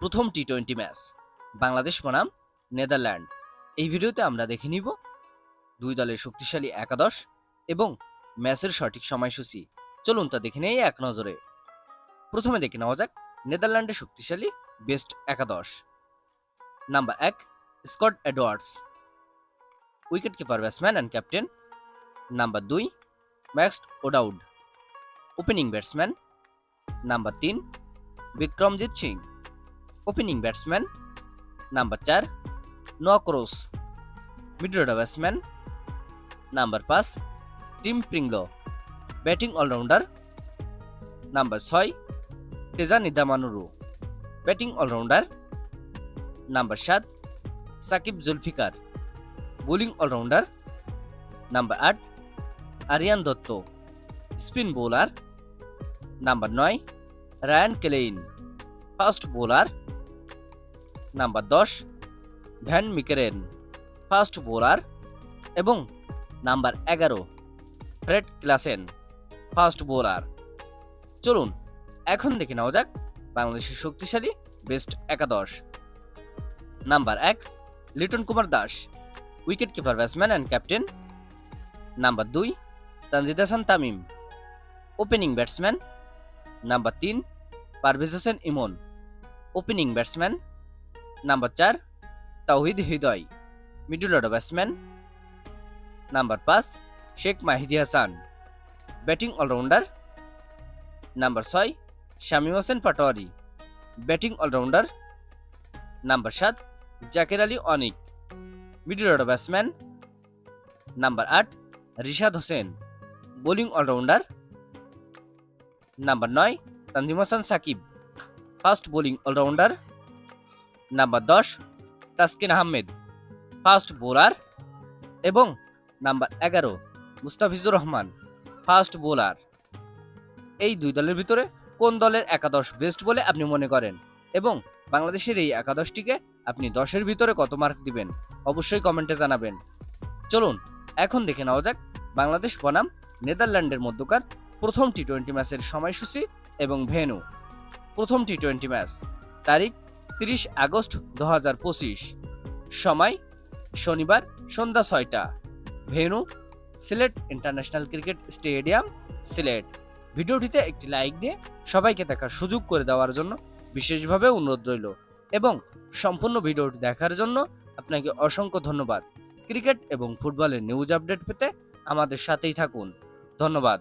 প্রথম T twenty match Bangladesh বনাম Netherland. এই ভিডিওতে আমরা দেখে নিব দুই দলের শক্তিশালী একাদশ এবং ম্যাচের সঠিক সময়সূচি। চলুন তা দেখে নেই এক নজরে। প্রথমে দেখে নেওয়া যাক নেদারল্যান্ডের শক্তিশালী বেস্ট একাদশ। নাম্বার এক, Scott Edwards. Wicket keeper, batsman and captain. Number দুই, Max O'Dowd. Opening batsman. Number তিন, Vikramjit Singh. Opening batsman number চার Noah Croes middle order batsman number পাঁচ Tim Pringle batting allrounder number ছয় Teja Nidamanuru batting allrounder number সাত Saqib Zulfiqar bowling allrounder number আট Aryan Dutt spin bowler number নয় Ryan Klein fast bowler number দশ, van Meekeren, fast bowler, এবং number এগারো, Fred Klaasen, fast bowler. চলুন, এখন দেখে নেওয়া যাক বাংলাদেশের শক্তিশালী বেস্ট একাদশ। নাম্বার এক, Liton Kumar Das, wicket keeper, batsman and captain. Number দুই, Tanzid Hasan Tamim, opening batsman. Number তিন, Parvez Hossain Emon, opening batsman. Number চার Towhid Hridoy middle order batsman number পাঁচ Sheikh Mahedi Hasan batting allrounder number ছয় Shamim Hossain Patwari batting allrounder number সাত Jaker Ali Anik middle order batsman number আট Rishad Hossain bowling allrounder number নয় Tanzim Hasan Sakib fast bowling allrounder number দশ, Taskin Ahmed fast bowler এবং number এগারো, Mustafizur Rahman fast bowler. এই দুই দলের ভিতরে কোন দলের একাদশ বেস্ট বলে আপনি মনে করেন? এবং বাংলাদেশের এই একাদশটিকে আপনি দশের ভিতরে কত মার্ক দিবেন? অবশ্যই কমেন্টে জানাবেন। চলুন, এখন দেখে নেওয়া যাক বাংলাদেশ বনাম নেদারল্যান্ডের মধ্যকার প্রথম টি টোয়েন্টি ম্যাচের সময়সূচি এবং ভেন্যু। প্রথম টি টোয়েন্টি ম্যাচ তারিখ তিরিশ আগস্ট দু হাজার পঁচিশ। সময়, শনিবার সন্ধ্যা ছয়টা। Venue, Sylhet international cricket stadium, Sylhet. ভিডিওটিতে একটি লাইক দিয়ে সবাইকে দেখার সুযোগ করে দেওয়ার জন্য বিশেষভাবে অনুরোধ রইল এবং সম্পূর্ণ ভিডিওটি দেখার জন্য আপনাকে অসংখ্য ধন্যবাদ। ক্রিকেট এবং ফুটবলের নিউজ আপডেট পেতে আমাদের সাথেই থাকুন। ধন্যবাদ।